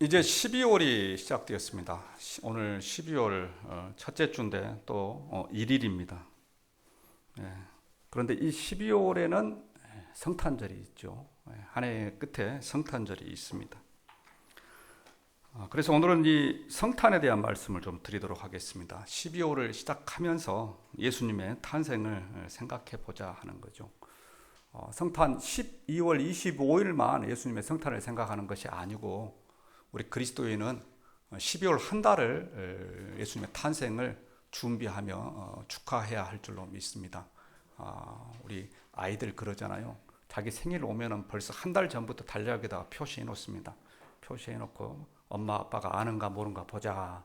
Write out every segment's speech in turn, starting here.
이제 12월이 시작되었습니다. 시- 오늘 12월 어, 첫째 주인데 또 어, 1일입니다. 그런데 이 12월에는 성탄절이 있죠. 예, 한 해의 끝에 성탄절이 있습니다. 아, 그래서 오늘은 이 성탄에 대한 말씀을 좀 드리도록 하겠습니다. 12월을 시작하면서 예수님의 탄생을 생각해 보자 하는 거죠. 어, 성탄 12월 25일만 예수님의 성탄을 생각하는 것이 아니고 우리 그리스도인은 12월 한 달을 에, 예수님의 탄생을 준비하며 어, 축하해야 할 줄로 믿습니다. 아, 우리 아이들 그러잖아요. 자기 생일 오면은 벌써 한 달 전부터 달력에다가 표시해 놓습니다. 표시해 놓고 엄마 아빠가 아는가 모르는가 보자.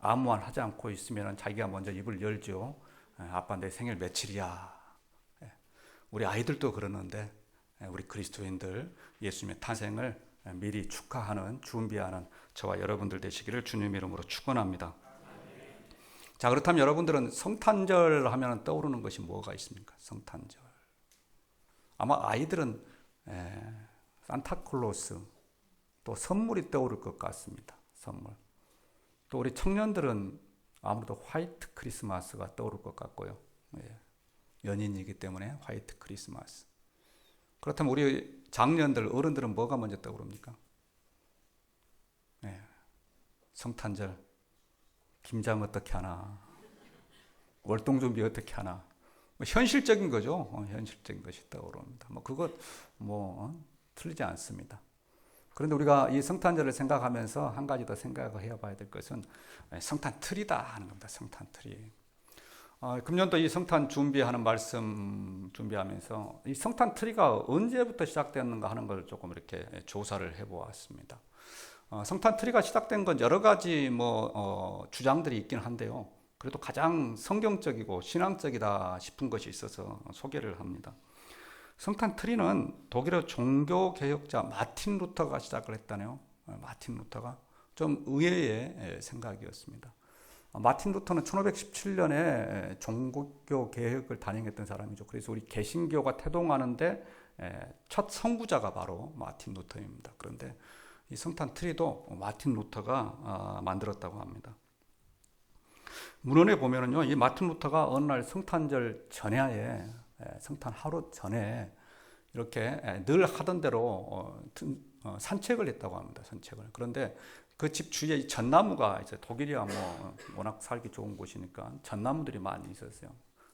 아무 말 하지 않고 있으면 자기가 먼저 입을 열죠. 에, 아빠 내 생일 며칠이야. 예, 우리 아이들도 그러는데 에, 우리 그리스도인들 예수님의 탄생을 에, 미리 축하하는 준비하는 저와 여러분들 되시기를 주님 이름으로 축원합니다. 자 그렇다면 여러분들은 성탄절 하면 떠오르는 것이 뭐가 있습니까? 성탄절. 아마 아이들은 에, 산타클로스 또 선물이 떠오를 것 같습니다. 선물. 또 우리 청년들은 아무래도 화이트 크리스마스가 떠오를 것 같고요. 예. 연인이기 때문에 화이트 크리스마스. 그렇다면 우리 장년들 어른들은 뭐가 먼저 떠오릅니까? 예. 성탄절 김장 어떻게 하나 월동 준비 어떻게 하나 뭐 현실적인 거죠. 어, 현실적인 것이 떠오릅니다. 뭐 그것 뭐 어, 틀리지 않습니다. 그런데 우리가 이 성탄절을 생각하면서 한 가지 더 생각을 해봐야 될 것은 성탄 틀이다 하는 겁니다. 성탄 틀이. 어, 금년도 이 성탄 준비하는 말씀 준비하면서 이 성탄 트리가 언제부터 시작됐는가 하는 걸 조금 이렇게 조사를 해보았습니다. 어, 성탄 트리가 시작된 건 여러 가지 뭐 어, 주장들이 있긴 한데요. 그래도 가장 성경적이고 신앙적이다 싶은 것이 있어서 소개를 합니다. 성탄 트리는 독일의 종교 개혁자 마틴 루터가 시작을 했다네요. 어, 마틴 루터가 좀 의외의 생각이었습니다. 어, 마틴 루터는 1517년에 종교 개혁을 단행했던 사람이죠. 그래서 우리 개신교가 태동하는데 첫 선구자가 바로 마틴 루터입니다. 그런데 이 성탄 트리도 마틴 루터가 아, 만들었다고 합니다. 문헌에 보면은요, 이 마틴 루터가 어느 날 성탄절 전야에 성탄 하루 전에 이렇게 늘 하던 대로 어, 어, 산책을 했다고 합니다. 산책을. 그런데 그 집 주위에 전나무가 이제 독일이야 뭐 워낙 살기 좋은 곳이니까 전나무들이 많이 있었어요.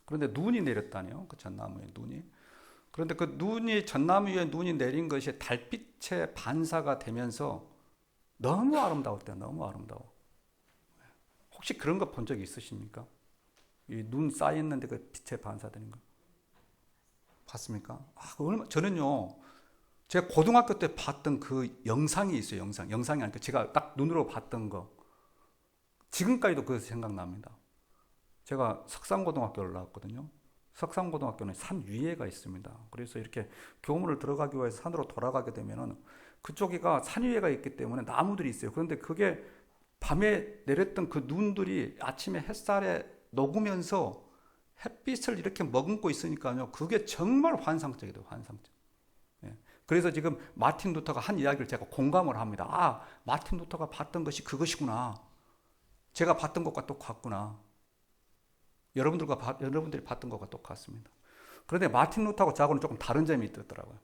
그런데 눈이 내렸다네요. 그 전나무에 눈이. 그런데 그 눈이 전나무 위에 눈이 내린 것이 달빛의 반사가 되면서 너무 아름다웠대요. 너무 아름다워. 혹시 그런 거 본 적 있으십니까? 이 눈 쌓였는데 그 빛에 반사되는 거. 봤습니까? 아, 얼마, 저는요, 제가 고등학교 때 봤던 그 영상이 있어요, 영상. 영상이 아니라 제가 딱 눈으로 봤던 거. 지금까지도 그 생각납니다. 제가 석산고등학교를 나왔거든요. 석산고등학교는 산 위에가 있습니다. 그래서 이렇게 교문을 들어가기 위해서 산으로 돌아가게 되면은 그쪽이가 산 위에가 있기 때문에 나무들이 있어요. 그런데 그게 밤에 내렸던 그 눈들이 아침에 햇살에 녹으면서 햇빛을 이렇게 머금고 있으니까요. 그게 정말 환상적이에요. 환상적. 예. 그래서 지금 마틴 루터가 한 이야기를 제가 공감을 합니다. 아, 마틴 루터가 봤던 것이 그것이구나. 제가 봤던 것과 똑같구나. 여러분들과 바, 여러분들이 봤던 것과 똑같습니다. 그런데 마틴 루터하고 저하고는 조금 다른 점이 있더라고요.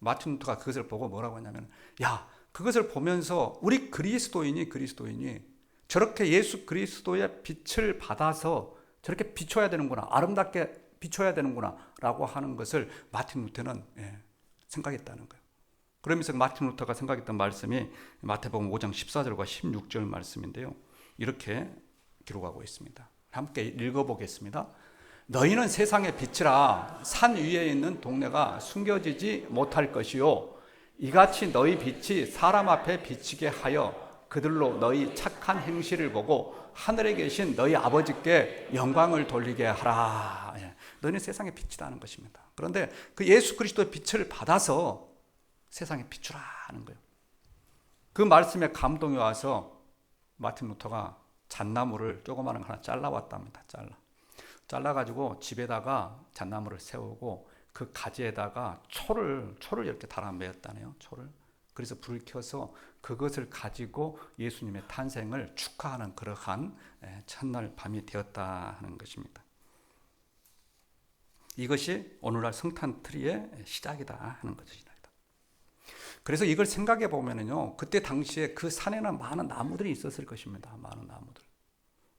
마틴 루터가 그것을 보고 뭐라고 했냐면, 야, 그것을 보면서 우리 그리스도인이 그리스도인이 저렇게 예수 그리스도의 빛을 받아서 저렇게 비춰야 되는구나, 아름답게 비춰야 되는구나라고 하는 것을 마틴 루터는 예, 생각했다는 거예요. 그러면서 마틴 루터가 생각했던 말씀이 마태복음 5장 14절과 16절 말씀인데요. 이렇게 기록하고 있습니다. 함께 읽어보겠습니다. 너희는 세상의 빛이라 산 위에 있는 동네가 숨겨지지 못할 것이요. 이같이 너희 빛이 사람 앞에 비치게 하여 그들로 너희 착한 행실을 보고 하늘에 계신 너희 아버지께 영광을 돌리게 하라. 예. 너희는 세상의 빛이라는 것입니다. 그런데 그 예수 그리스도의 빛을 받아서 세상에 비추라 하는 거예요. 그 말씀에 감동이 와서 마틴 루터가 잣나무를 조그마한 거 하나 잘라왔답니다. 잘라. 잘라가지고 집에다가 잣나무를 세우고 그 가지에다가 초를 초를 이렇게 달아 매었다네요. 초를 그래서 불을 켜서 그것을 가지고 예수님의 탄생을 축하하는 그러한 예, 첫날 밤이 되었다 하는 것입니다. 이것이 오늘날 성탄 트리의 시작이다 하는 것입니다. 그래서 이걸 생각해 보면은요, 그때 당시에 그 산에는 많은 나무들이 있었을 것입니다. 많은 나무들.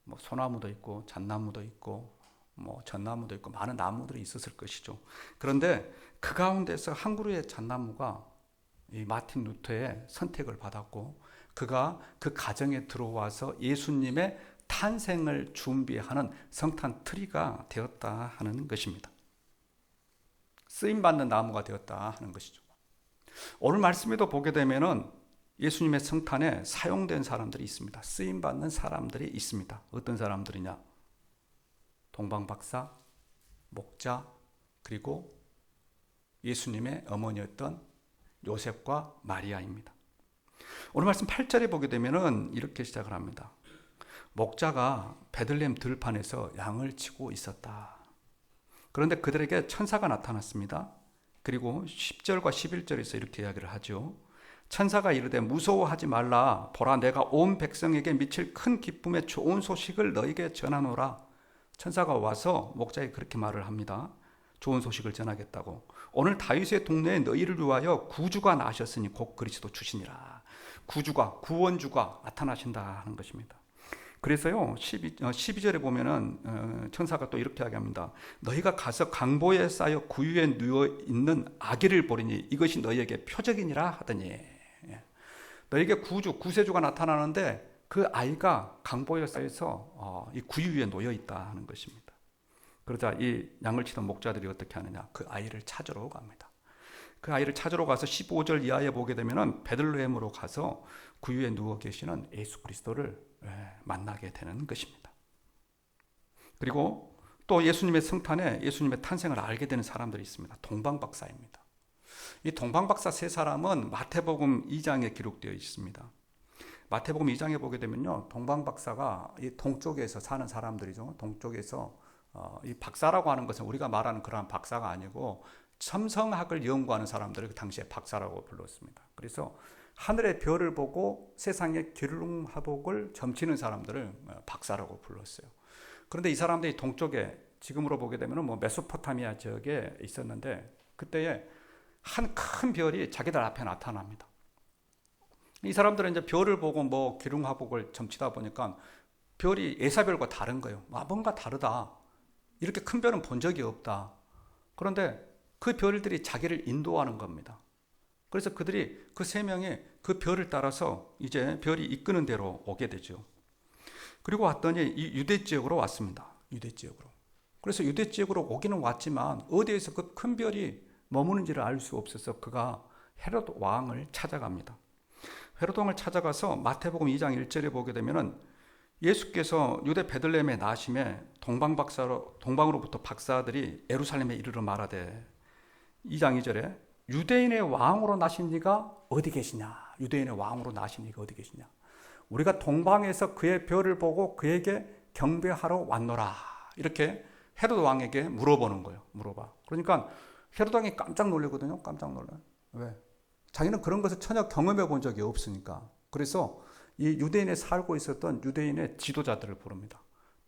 뭐 소나무도 있고, 잣나무도 있고, 뭐 전나무도 있고, 많은 나무들이 있었을 것이죠. 그런데 그 가운데서 한 그루의 잣나무가 이 마틴 루터의 선택을 받았고, 그가 그 가정에 들어와서 예수님의 탄생을 준비하는 성탄 트리가 되었다 하는 것입니다. 쓰임받는 나무가 되었다 하는 것이죠. 오늘 말씀에도 보게 되면은 예수님의 성탄에 사용된 사람들이 있습니다. 쓰임 받는 사람들이 있습니다. 어떤 사람들이냐? 동방 박사, 목자, 그리고 예수님의 어머니였던 요셉과 마리아입니다. 오늘 말씀 8절에 보게 되면은 이렇게 시작을 합니다. 목자가 베들렘 들판에서 양을 치고 있었다. 그런데 그들에게 천사가 나타났습니다. 그리고 10절과 11절에서 이렇게 이야기를 하죠. 천사가 이르되 무서워하지 말라 보라 내가 온 백성에게 미칠 큰 기쁨의 좋은 소식을 너에게 전하노라. 천사가 와서 목자에 그렇게 말을 합니다. 좋은 소식을 전하겠다고. 오늘 다윗의 동네에 너희를 위하여 구주가 나셨으니 곧 그리스도 주시니라. 구주가 구원주가 나타나신다 하는 것입니다. 그래서요, 12, 12절에 어, 보면은, 어, 천사가 또 이렇게 하합니다 너희가 가서 강보에 쌓여 구유에 누워 있는 아기를 보리니 이것이 너희에게 표적이니라 하더니, 예. 너희에게 구주, 구세주가 나타나는데 그 아이가 강보에 쌓여서 어, 이 구유 위에 놓여 있다 하는 것입니다. 그러자 이 양을 치던 목자들이 어떻게 하느냐? 그 아이를 찾으러 갑니다. 그 아이를 찾으러 가서 15절 이하에 보게 되면은 베들레헴으로 가서 구유에 누워 계시는 예수 그리스도를 예, 만나게 되는 것입니다. 그리고 또 예수님의 성탄에 예수님의 탄생을 알게 되는 사람들이 있습니다. 동방박사입니다. 이 동방박사 세 사람은 마태복음 2장에 기록되어 있습니다. 마태복음 2장에 보게 되면요, 동방박사가 이 동쪽에서 사는 사람들이죠. 동쪽에서 어, 이 박사라고 하는 것은 우리가 말하는 그러한 박사가 아니고 첨성학을 연구하는 사람들을 그 당시에 박사라고 불렀습니다. 그래서 하늘의 별을 보고 세상의 기름화복을 점치는 사람들을 어, 박사라고 불렀어요. 그런데 이 사람들이 동쪽에 지금으로 보게 되면 뭐 메소포타미아 지역에 있었는데 그때에 한 큰 별이 자기들 앞에 나타납니다. 이 사람들은 이제 별을 보고 뭐 기름화복을 점치다 보니까 별이 예사별과 다른 거예요. 아, 뭔가 다르다. 이렇게 큰 별은 본 적이 없다. 그런데 그 별들이 자기를 인도하는 겁니다. 그래서 그들이 그 세 명이 그 별을 따라서 이제 별이 이끄는 대로 오게 되죠. 그리고 왔더니 이 유대 지역으로 왔습니다. 유대 지역으로. 그래서 유대 지역으로 오기는 왔지만 어디에서 그 큰 별이 머무는지를 알 수 없어서 그가 헤롯 왕을 찾아갑니다. 헤롯 왕을 찾아가서 마태복음 2장 1절에 보게 되면은 예수께서 유대 베들레헴에 나심에 동방 박사로 동방으로부터 박사들이 예루살렘에 이르러 말하되 2장 2절에 유대인의 왕으로 나신 이가 어디 계시냐? 유대인의 왕으로 나신 이가 어디 계시냐? 우리가 동방에서 그의 별을 보고 그에게 경배하러 왔노라. 이렇게 헤로드 왕에게 물어보는 거예요. 물어봐. 그러니까 헤로드 왕이 깜짝 놀라거든요. 깜짝 놀라. 왜? 자기는 그런 것을 전혀 경험해 본 적이 없으니까. 그래서 이 유대인에 살고 있었던 유대인의 지도자들을 부릅니다.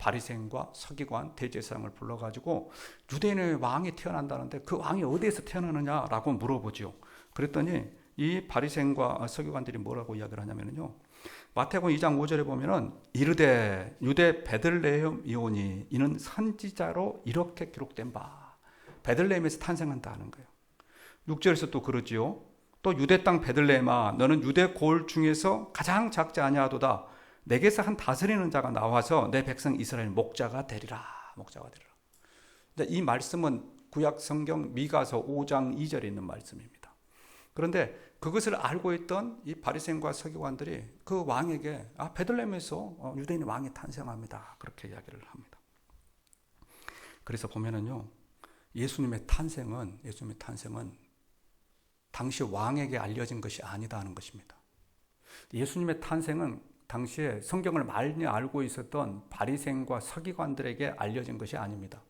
바리새인과 서기관, 대제사장을 불러 가지고 유대인의 왕이 태어난다는데 그 왕이 어디에서 태어나느냐라고 물어보죠. 그랬더니 이 바리새인과 서기관들이 뭐라고 이야기를 하냐면요. 마태복음 2장 5절에 보면은 이르되 유대 베들레헴 이오니 이는 선지자로 이렇게 기록된 바 베들레헴에서 탄생한다는 거예요. 6절에서 또 그러지요. 또 유대 땅 베들레헴아 너는 유대 골 중에서 가장 작지 아니하도다 내게서 한 다스리는 자가 나와서 내 백성 이스라엘 목자가 되리라. 목자가 되리라. 이 말씀은 구약 성경 미가서 5장 2절에 있는 말씀입니다. 그런데 그것을 알고 있던 이 바리새인과 서기관들이 그 왕에게 아 베들레헴에서 어, 유대인 왕이 탄생합니다. 그렇게 이야기를 합니다. 그래서 보면은요. 예수님의 탄생은 예수님의 탄생은 당시 왕에게 알려진 것이 아니다 는 것입니다. 예수님의 탄생은 당시에 성경을 많이 알고 있었던 바리새인과 서기관들에게 알려진 것이 아닙니다.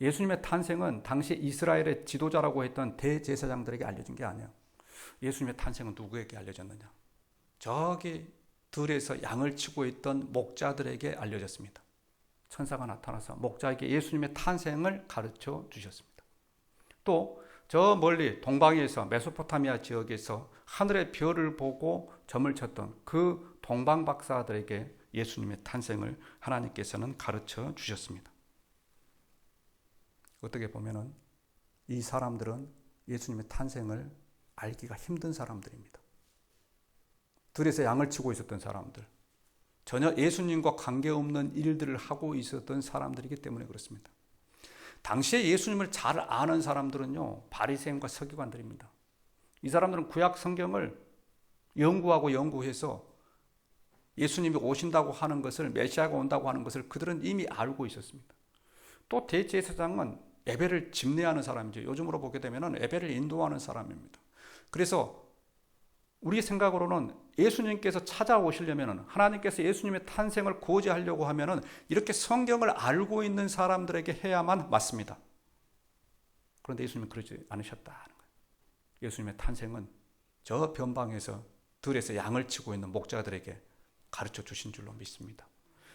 예수님의 탄생은 당시 이스라엘의 지도자라고 했던 대제사장들에게 알려진 게 아니에요. 예수님의 탄생은 누구에게 알려졌느냐? 저기 들에서 양을 치고 있던 목자들에게 알려졌습니다. 천사가 나타나서 목자에게 예수님의 탄생을 가르쳐 주셨습니다. 또 저 멀리 동방에서 메소포타미아 지역에서 하늘의 별을 보고 점을 쳤던 그 동방 박사들에게 예수님의 탄생을 하나님께서는 가르쳐 주셨습니다. 어떻게 보면은 이 사람들은 예수님의 탄생을 알기가 힘든 사람들입니다. 들에서 양을 치고 있었던 사람들, 전혀 예수님과 관계없는 일들을 하고 있었던 사람들이기 때문에 그렇습니다. 당시에 예수님을 잘 아는 사람들은요, 바리새인과 서기관들입니다. 이 사람들은 구약 성경을 연구하고 연구해서 예수님이 오신다고 하는 것을 메시아가 온다고 하는 것을 그들은 이미 알고 있었습니다. 또 대제사장은 예배를 집례하는 사람이죠. 요즘으로 보게 되면 예배를 인도하는 사람입니다. 그래서 우리 생각으로는 예수님께서 찾아오시려면 하나님께서 예수님의 탄생을 고지하려고 하면은 이렇게 성경을 알고 있는 사람들에게 해야만 맞습니다. 그런데 예수님은 그러지 않으셨다는 거예요. 예수님의 탄생은 저 변방에서 들에서 양을 치고 있는 목자들에게 가르쳐 주신 줄로 믿습니다.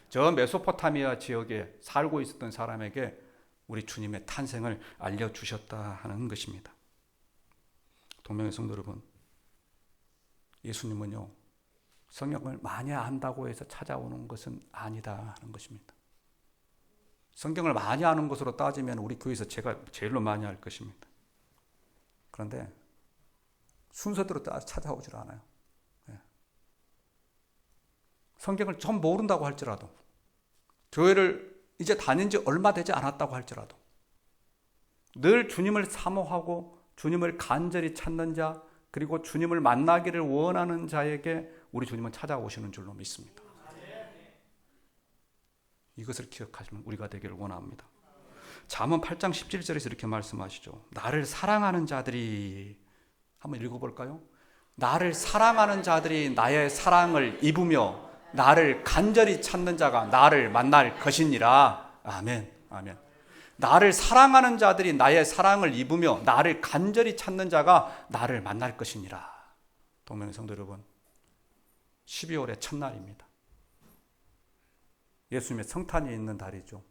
저 메소포타미아 지역에 살고 있었던 사람에게 우리 주님의 탄생을 알려주셨다 하는 것입니다. 동명의 성도 여러분, 예수님은요, 성경을 많이 안다고 해서 찾아오는 것은 아니다 하는 것입니다. 성경을 많이 아는 것으로 따지면 우리 교회에서 제가 제일로 많이 할 것입니다. 그런데 순서대로 찾아오질 않아요. 예. 성경을 좀 모른다고 할지라도, 교회를 이제 다닌 지 얼마 되지 않았다고 할지라도, 늘 주님을 사모하고 주님을 간절히 찾는 자, 그리고 주님을 만나기를 원하는 자에게 우리 주님은 찾아오시는 줄로 믿습니다. 이것을 기억하시면 우리가 되기를 원합니다. 잠언 8장 17절에서 이렇게 말씀하시죠. 나를 사랑하는 자들이 한번 읽어볼까요? 나를 사랑하는 자들이 나의 사랑을 입으며 나를 간절히 찾는 자가 나를 만날 것이니라. 아멘. 아멘. 나를 사랑하는 자들이 나의 사랑을 입으며 나를 간절히 찾는 자가 나를 만날 것이니라. 동명의 성도 여러분, 12월의 첫날입니다. 예수님의 성탄이 있는 달이죠.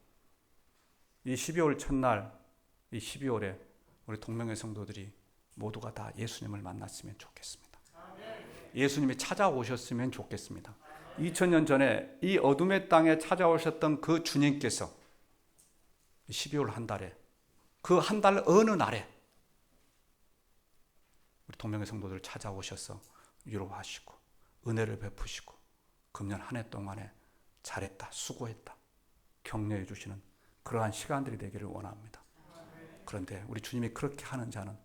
이 12월 첫날, 이 12월에 우리 동명의 성도들이 모두가 다 예수님을 만났으면 좋겠습니다. 예수님이 찾아오셨으면 좋겠습니다. 2000년 전에 이 어둠의 땅에 찾아오셨던 그 주님께서 12월 한 달에 그 한 달 어느 날에 우리 동명의 성도들 찾아오셔서 위로하시고 은혜를 베푸시고 금년 한 해 동안에 잘했다 수고했다 격려해 주시는 그러한 시간들이 되기를 원합니다. 그런데 우리 주님이 그렇게 하는 자는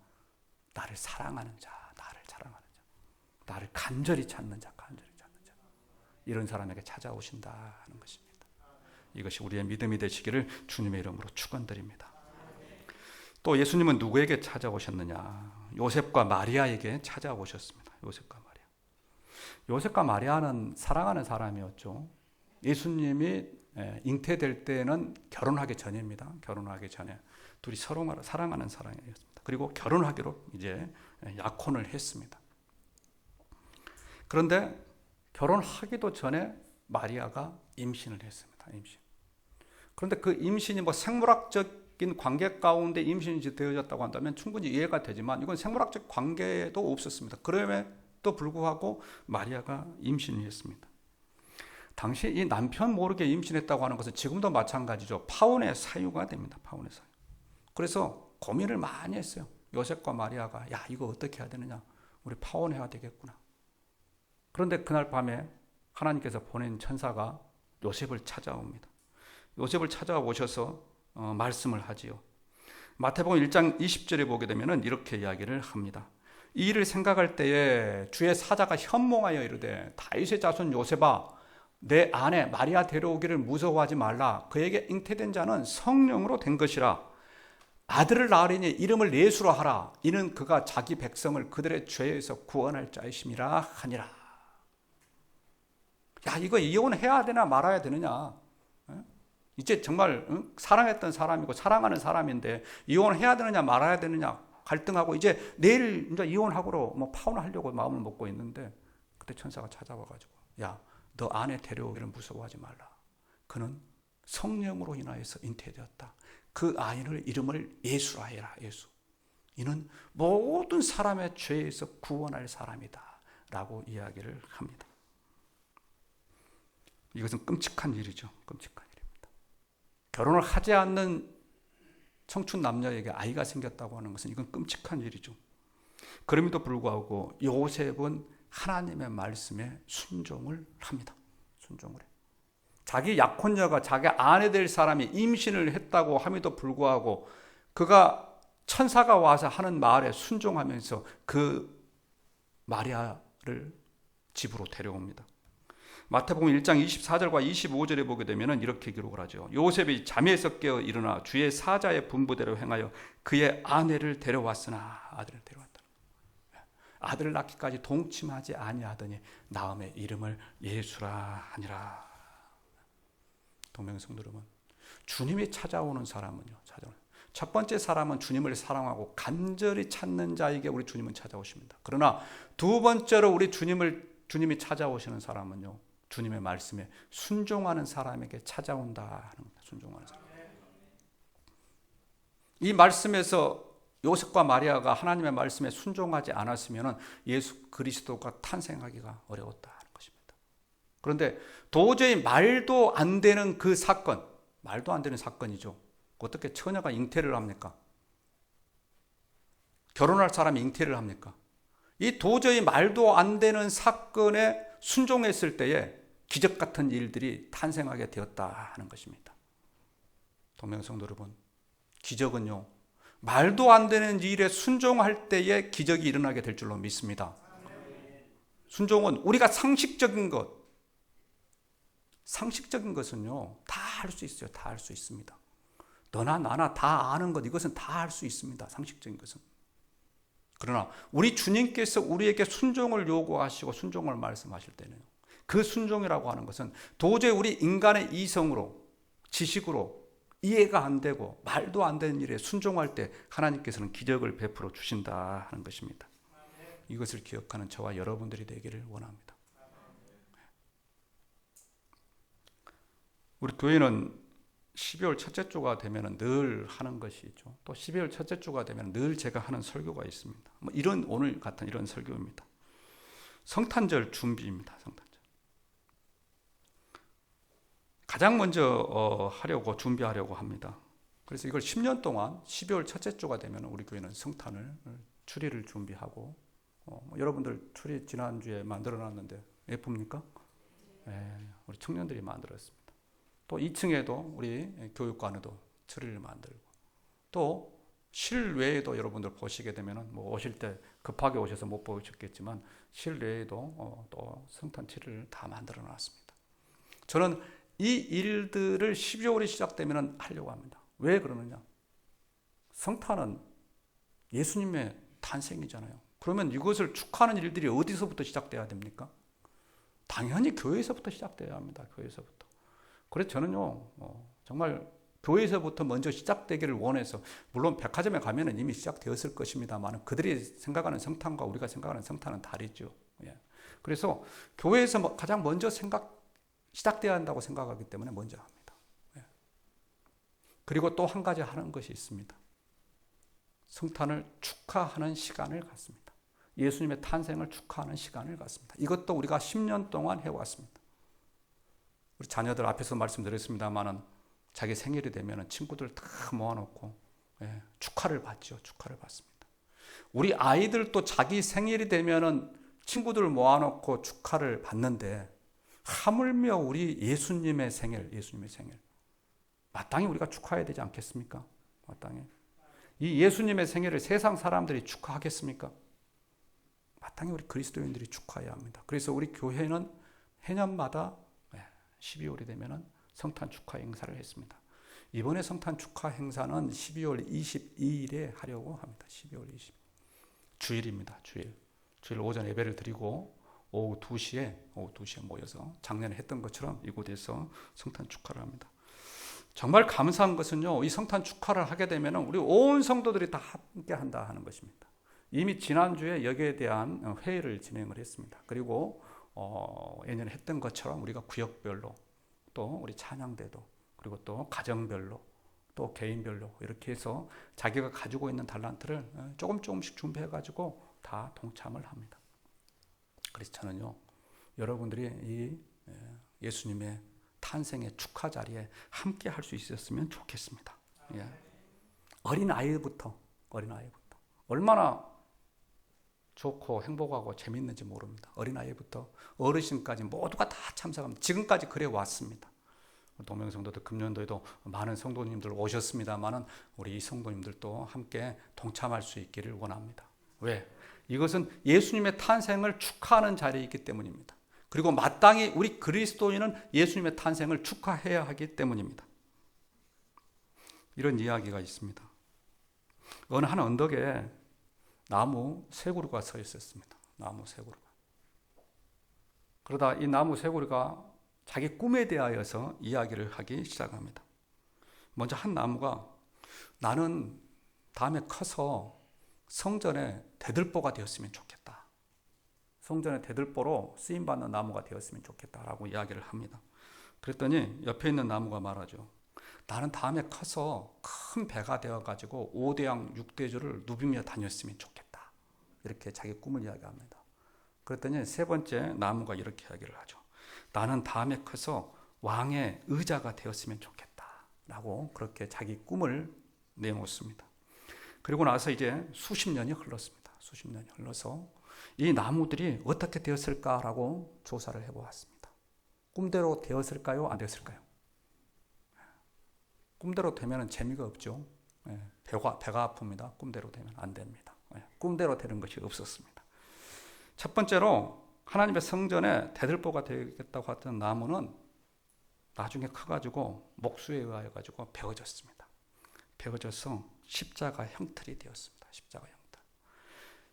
나를 사랑하는 자, 나를 사랑하는 자, 나를 간절히 찾는 자, 간절히 이런 사람에게 찾아오신다 하는 것입니다. 이것이 우리의 믿음이 되시기를 주님의 이름으로 축원드립니다. 또 예수님은 누구에게 찾아오셨느냐? 요셉과 마리아에게 찾아오셨습니다. 요셉과 마리아. 요셉과 마리아는 사랑하는 사람이었죠. 예수님이 예, 잉태될 때는 결혼하기 전입니다. 결혼하기 전에 둘이 서로 사랑하는 사랑이었습니다. 그리고 결혼하기로 이제 약혼을 했습니다. 그런데 결혼하기도 전에 마리아가 임신을 했습니다. 임신. 그런데 그 임신이 뭐 생물학적인 관계 가운데 임신이 되어졌다고 한다면 충분히 이해가 되지만 이건 생물학적 관계도 없었습니다. 그럼에도 불구하고 마리아가 임신을 했습니다. 당시 이 남편 모르게 임신했다고 하는 것은 지금도 마찬가지죠. 파혼의 사유가 됩니다. 파혼의 사유. 그래서 고민을 많이 했어요. 요셉과 마리아가 야 이거 어떻게 해야 되느냐. 우리 파혼해야 되겠구나. 그런데 그날 밤에 하나님께서 보낸 천사가 요셉을 찾아옵니다. 요셉을 찾아오셔서 어, 말씀을 하지요. 마태복음 1장 20절에 보게 되면 이렇게 이야기를 합니다. 이 일을 생각할 때에 주의 사자가 현몽하여 이르되 다윗의 자손 요셉아 내 아내 마리아 데려오기를 무서워하지 말라 그에게 잉태된 자는 성령으로 된 것이라 아들을 낳으리니 이름을 예수로 하라 이는 그가 자기 백성을 그들의 죄에서 구원할 자이심이라 하니라 야 이거 이혼해야 되나 말아야 되느냐 이제 정말 사랑했던 사람이고 사랑하는 사람인데 이혼해야 되느냐 말아야 되느냐 갈등하고 이제 내일 이제 이혼하고로 뭐 파혼하려고 마음을 먹고 있는데 그때 천사가 찾아와가지고 야 너 아내 데려오기를 무서워하지 말라. 그는 성령으로 인하여서 잉태되었다. 그 아이를 이름을 예수라 해라. 예수. 이는 모든 사람의 죄에서 구원할 사람이다. 라고 이야기를 합니다. 이것은 끔찍한 일이죠. 끔찍한 일입니다. 결혼을 하지 않는 청춘 남녀에게 아이가 생겼다고 하는 것은 이건 끔찍한 일이죠. 그럼에도 불구하고 요셉은 하나님의 말씀에 순종을 합니다. 순종을 해. 자기 약혼녀가 자기 아내 될 사람이 임신을 했다고 함에도 불구하고 그가 천사가 와서 하는 말에 순종하면서 그 마리아를 집으로 데려옵니다. 마태복음 1장 24절과 25절에 보게 되면 이렇게 기록을 하죠. 요셉이 잠에서 깨어 일어나 주의 사자의 분부대로 행하여 그의 아내를 데려왔으나 아들을 데려왔다. 아들을 낳기까지 동침하지 아니하더니 나음의 이름을 예수라 하니라. 여러분, 주님이 찾아오는 사람은요. 찾아오는 첫 번째 사람은 주님을 사랑하고 간절히 찾는 자에게 우리 주님은 찾아오십니다. 그러나 두 번째로 우리 주님을 주님이 찾아오시는 사람은요. 주님의 말씀에 순종하는 사람에게 찾아온다 하는 겁니다. 순종하는 사람. 이 말씀에서 요셉과 마리아가 하나님의 말씀에 순종하지 않았으면 예수 그리스도가 탄생하기가 어려웠다 하는 것입니다. 그런데 도저히 말도 안 되는 그 사건, 말도 안 되는 사건이죠. 어떻게 처녀가 잉태를 합니까? 결혼할 사람이 잉태를 합니까? 이 도저히 말도 안 되는 사건에 순종했을 때에 기적 같은 일들이 탄생하게 되었다 하는 것입니다. 동명성도 여러분, 기적은요, 말도 안 되는 일에 순종할 때에 기적이 일어나게 될 줄로 믿습니다. 순종은 우리가 상식적인 것, 상식적인 것은요, 다 할 수 있어요. 다 할 수 있습니다. 너나 나나 다 아는 것, 이것은 다 할 수 있습니다. 상식적인 것은. 그러나 우리 주님께서 우리에게 순종을 요구하시고 순종을 말씀하실 때는 그 순종이라고 하는 것은 도저히 우리 인간의 이성으로 지식으로 이해가 안 되고 말도 안 되는 일에 순종할 때 하나님께서는 기적을 베풀어 주신다 하는 것입니다. 이것을 기억하는 저와 여러분들이 되기를 원합니다. 우리 교회는 12월 첫째 주가 되면 늘 하는 것이 있죠. 또 12월 첫째 주가 되면 늘 제가 하는 설교가 있습니다. 뭐 이런 오늘 같은 이런 설교입니다. 성탄절 준비입니다. 성탄절. 가장 먼저 어, 하려고 준비하려고 합니다. 그래서 이걸 10년 동안 12월 첫째 주가 되면 우리 교회는 성탄을 추리를 준비하고 어, 뭐 여러분들 추리 지난주에 만들어 놨는데 예쁩니까? 네, 우리 청년들이 만들었습니다. 또 2층에도 우리 교육관에도 트리를 만들고 또 실외에도 여러분들 보시게 되면은 뭐 오실 때 급하게 오셔서 못 보셨겠지만 실외에도 어, 또 성탄 트리를 다 만들어 놨습니다. 저는 이 일들을 12월이 시작되면 하려고 합니다. 왜 그러느냐? 성탄은 예수님의 탄생이잖아요. 그러면 이것을 축하하는 일들이 어디서부터 시작돼야 됩니까? 당연히 교회에서부터 시작돼야 합니다. 교회에서부터. 그래서 저는요, 어, 정말 교회에서부터 먼저 시작되기를 원해서, 물론 백화점에 가면은 이미 시작되었을 것입니다만, 그들이 생각하는 성탄과 우리가 생각하는 성탄은 다르죠. 예. 그래서 교회에서 뭐 가장 먼저 생각, 시작되어야 한다고 생각하기 때문에 먼저 합니다. 예. 그리고 또 한 가지 하는 것이 있습니다. 성탄을 축하하는 시간을 갖습니다. 예수님의 탄생을 축하하는 시간을 갖습니다. 이것도 우리가 10년 동안 해왔습니다. 우리 자녀들 앞에서 말씀드렸습니다만은 자기 생일이 되면 친구들 다 모아놓고 예, 축하를 받죠. 축하를 받습니다. 우리 아이들도 자기 생일이 되면은 친구들 모아놓고 축하를 받는데 하물며 우리 예수님의 생일, 예수님의 생일 마땅히 우리가 축하해야 되지 않겠습니까? 마땅히 이 예수님의 생일을 세상 사람들이 축하하겠습니까? 마땅히 우리 그리스도인들이 축하해야 합니다. 그래서 우리 교회는 해년마다 12월이 되면 성탄 축하 행사를 했습니다. 이번에 성탄 축하 행사는 12월 22일에 하려고 합니다. 12월 20일. 주일입니다. 주일. 주일 오전 예배를 드리고 오후 2시에 오후 2시에 모여서 작년에 했던 것처럼 이곳에서 성탄 축하를 합니다. 정말 감사한 것은요, 이 성탄 축하를 하게 되면 우리 온 성도들이 다 함께 한다 하는 것입니다. 이미 지난주에 여기에 대한 회의를 진행을 했습니다. 그리고 어, 예년에 했던 것처럼 우리가 구역별로 또 우리 찬양대도 그리고 또 가정별로 또 개인별로 이렇게 해서 자기가 가지고 있는 달란트를 어, 조금 조금씩 준비해 가지고 다 동참을 합니다. 그래서 저는요 여러분들이 이 예수님의 탄생의 축하 자리에 함께 할 수 있었으면 좋겠습니다. 예. 어린 아이부터 어린 아이부터 얼마나 좋고 행복하고 재밌는지 모릅니다. 어린 아이부터 어르신까지 모두가 다 참석합니다. 지금까지 그래 왔습니다. 동명성도들 금년도에도 많은 성도님들 오셨습니다만은 우리 이 성도님들도 함께 동참할 수 있기를 원합니다. 왜? 이것은 예수님의 탄생을 축하하는 자리이기 때문입니다. 그리고 마땅히 우리 그리스도인은 예수님의 탄생을 축하해야 하기 때문입니다. 이런 이야기가 있습니다. 어느 한 언덕에 나무 세 그루가 서 있었습니다. 나무 세 그루가. 그러다 이 나무 세 그루가 자기 꿈에 대하여서 이야기를 하기 시작합니다. 먼저 한 나무가 나는 다음에 커서 성전에 대들보가 되었으면 좋겠다. 성전의 대들보로 쓰임 받는 나무가 되었으면 좋겠다라고 이야기를 합니다. 그랬더니 옆에 있는 나무가 말하죠. 나는 다음에 커서 큰 배가 되어 가지고 5대양 6대주를 누비며 다녔으면 좋겠다. 이렇게 자기 꿈을 이야기합니다. 그랬더니 세 번째 나무가 이렇게 이야기를 하죠. 나는 다음에 커서 왕의 의자가 되었으면 좋겠다. 라고 그렇게 자기 꿈을 내놓습니다. 그리고 나서 이제 수십 년이 흘렀습니다. 수십 년이 흘러서 이 나무들이 어떻게 되었을까라고 조사를 해보았습니다. 꿈대로 되었을까요? 안 되었을까요? 꿈대로 되면 재미가 없죠. 예, 배가, 배가 아픕니다. 꿈대로 되면 안 됩니다. 예, 꿈대로 되는 것이 없었습니다. 첫 번째로 하나님의 성전에 대들보가 되겠다고 했던 나무는 나중에 커가지고 목수에 의하여 가지고 베어졌습니다. 베어져서 십자가 형틀이 되었습니다. 십자가 형틀.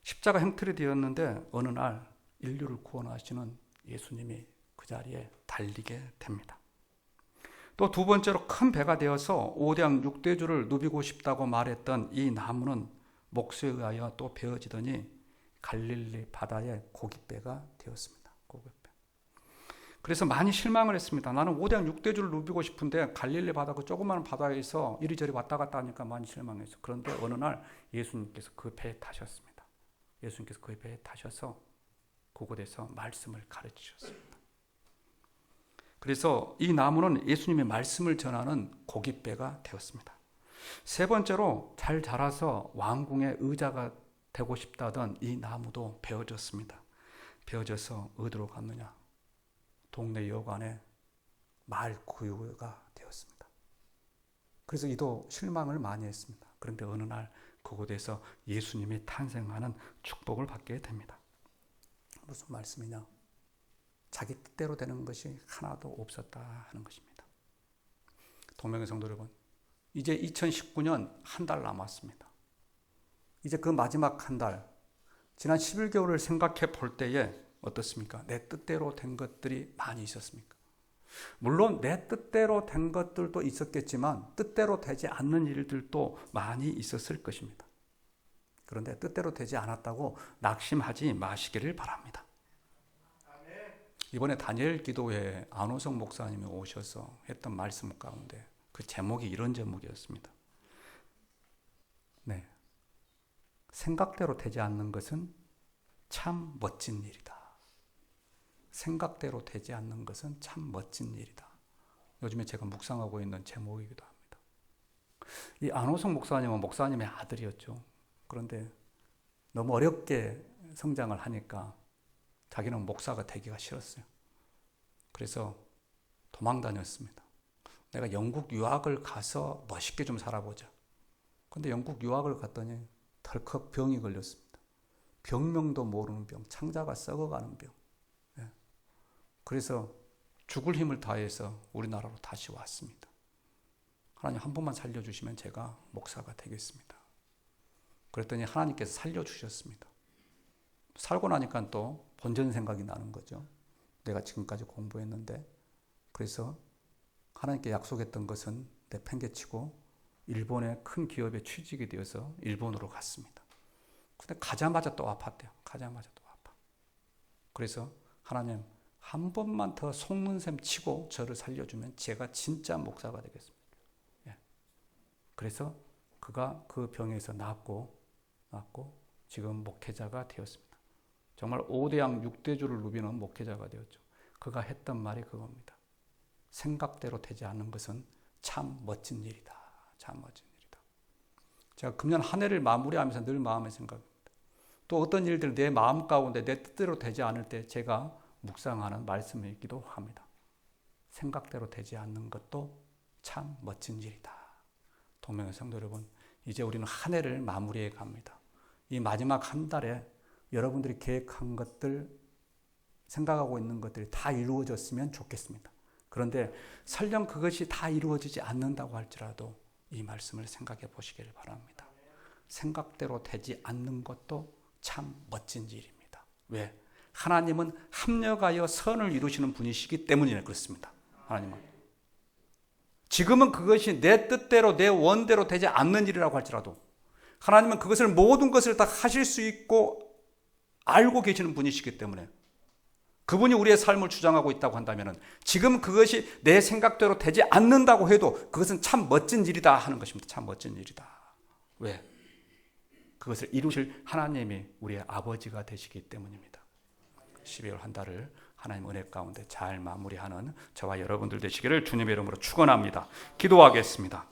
십자가 형틀이 되었는데 어느 날 인류를 구원하시는 예수님이 그 자리에 달리게 됩니다. 또 두 번째로 큰 배가 되어서 5대 6대주를 누비고 싶다고 말했던 이 나무는 목수에 의하여 또 베어지더니 갈릴리 바다의 고깃배가 되었습니다. 고깃배. 그래서 많이 실망을 했습니다. 나는 5대 6대주를 누비고 싶은데 갈릴리 바다 그 조그마한 바다에서 이리저리 왔다 갔다 하니까 많이 실망했어. 그런데 어느 날 예수님께서 그 배에 타셨습니다. 예수님께서 그 배에 타셔서 그곳에서 말씀을 가르치셨습니다. 그래서 이 나무는 예수님의 말씀을 전하는 고깃배가 되었습니다. 세 번째로 잘 자라서 왕궁의 의자가 되고 싶다던 이 나무도 베어졌습니다. 베어져서 어디로 갔느냐? 동네 여관에 말 구유가 되었습니다. 그래서 이도 실망을 많이 했습니다. 그런데 어느 날 그곳에서 예수님이 탄생하는 축복을 받게 됩니다. 무슨 말씀이냐? 자기 뜻대로 되는 것이 하나도 없었다 하는 것입니다. 동명의 성도 여러분, 이제 2019년 한 달 남았습니다. 이제 그 마지막 한 달, 지난 11개월을 생각해 볼 때에 어떻습니까? 내 뜻대로 된 것들이 많이 있었습니까? 물론 내 뜻대로 된 것들도 있었겠지만 뜻대로 되지 않는 일들도 많이 있었을 것입니다. 그런데 뜻대로 되지 않았다고 낙심하지 마시기를 바랍니다. 이번에 다니엘 기도회 안호성 목사님이 오셔서 했던 말씀 가운데 그 제목이 이런 제목이었습니다. 네. 생각대로 되지 않는 것은 참 멋진 일이다. 생각대로 되지 않는 것은 참 멋진 일이다. 요즘에 제가 묵상하고 있는 제목이기도 합니다. 이 안호성 목사님은 목사님의 아들이었죠. 그런데 너무 어렵게 성장을 하니까 자기는 목사가 되기가 싫었어요. 그래서 도망 다녔습니다. 내가 영국 유학을 가서 멋있게 좀 살아보자. 근데 영국 유학을 갔더니 덜컥 병이 걸렸습니다. 병명도 모르는 병, 창자가 썩어가는 병. 예. 그래서 죽을 힘을 다해서 우리나라로 다시 왔습니다. 하나님 한 번만 살려주시면 제가 목사가 되겠습니다. 그랬더니 하나님께서 살려주셨습니다. 살고 나니까 또 본전 생각이 나는 거죠. 내가 지금까지 공부했는데 그래서 하나님께 약속했던 것은 내 팽개치고 일본의 큰 기업에 취직이 되어서 일본으로 갔습니다. 근데 가자마자 또 아팠대요. 가자마자 또 아파. 그래서 하나님 한 번만 더 속는 셈 치고 저를 살려주면 제가 진짜 목사가 되겠습니다. 예. 그래서 그가 그 병에서 낫고 낫고 지금 목회자가 되었습니다. 정말 5대양 6대주를 누비는 목회자가 되었죠. 그가 했던 말이 그겁니다. 생각대로 되지 않는 것은 참 멋진 일이다. 참 멋진 일이다. 제가 금년 한 해를 마무리하면서 늘 마음에 생각합니다. 또 어떤 일들 내 마음 가운데 내 뜻대로 되지 않을 때 제가 묵상하는 말씀이기도 합니다. 생각대로 되지 않는 것도 참 멋진 일이다. 동명의 성도 여러분, 이제 우리는 한 해를 마무리해 갑니다. 이 마지막 한 달에 여러분들이 계획한 것들, 생각하고 있는 것들이 다 이루어졌으면 좋겠습니다. 그런데 설령 그것이 다 이루어지지 않는다고 할지라도 이 말씀을 생각해 보시기를 바랍니다. 생각대로 되지 않는 것도 참 멋진 일입니다. 왜? 하나님은 합력하여 선을 이루시는 분이시기 때문에 그렇습니다. 하나님은. 지금은 그것이 내 뜻대로 내 원대로 되지 않는 일이라고 할지라도 하나님은 그것을 모든 것을 다 하실 수 있고 알고 계시는 분이시기 때문에 그분이 우리의 삶을 주장하고 있다고 한다면 지금 그것이 내 생각대로 되지 않는다고 해도 그것은 참 멋진 일이다 하는 것입니다. 참 멋진 일이다. 왜? 그것을 이루실 하나님이 우리의 아버지가 되시기 때문입니다. 12월 한 달을 하나님 은혜 가운데 잘 마무리하는 저와 여러분들 되시기를 주님의 이름으로 축원합니다. 기도하겠습니다.